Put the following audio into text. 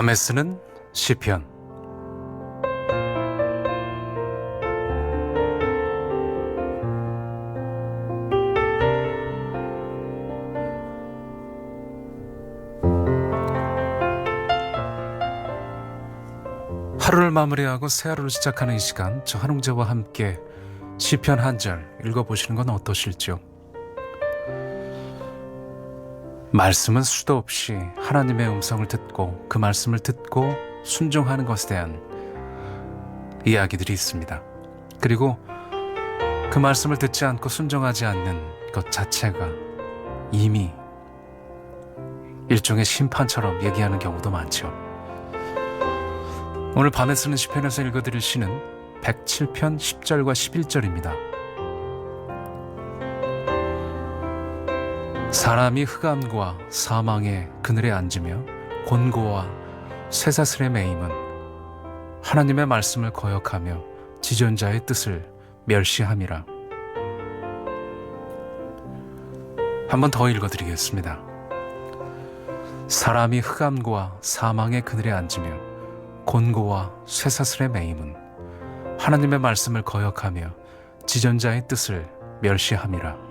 밤에 쓰는 시편 하루를 마무리하고 새 하루를 시작하는 이 시간 저 한웅재와 함께 시편 한 절 읽어보시는 건 어떠실지요? 말씀은 수도 없이 하나님의 음성을 듣고 그 말씀을 듣고 순종하는 것에 대한 이야기들이 있습니다. 그리고 그 말씀을 듣지 않고 순종하지 않는 것 자체가 이미 일종의 심판처럼 얘기하는 경우도 많죠. 오늘 밤에 쓰는 시편에서 읽어드릴 시는 107편 10절과 11절입니다. 사람이 흑암과 사망의 그늘에 앉으며 곤고와 쇠사슬에 매임은 하나님의 말씀을 거역하며 지존자의 뜻을 멸시함이라. 한번 더 읽어드리겠습니다. 사람이 흑암과 사망의 그늘에 앉으며 곤고와 쇠사슬에 매임은 하나님의 말씀을 거역하며 지존자의 뜻을 멸시함이라.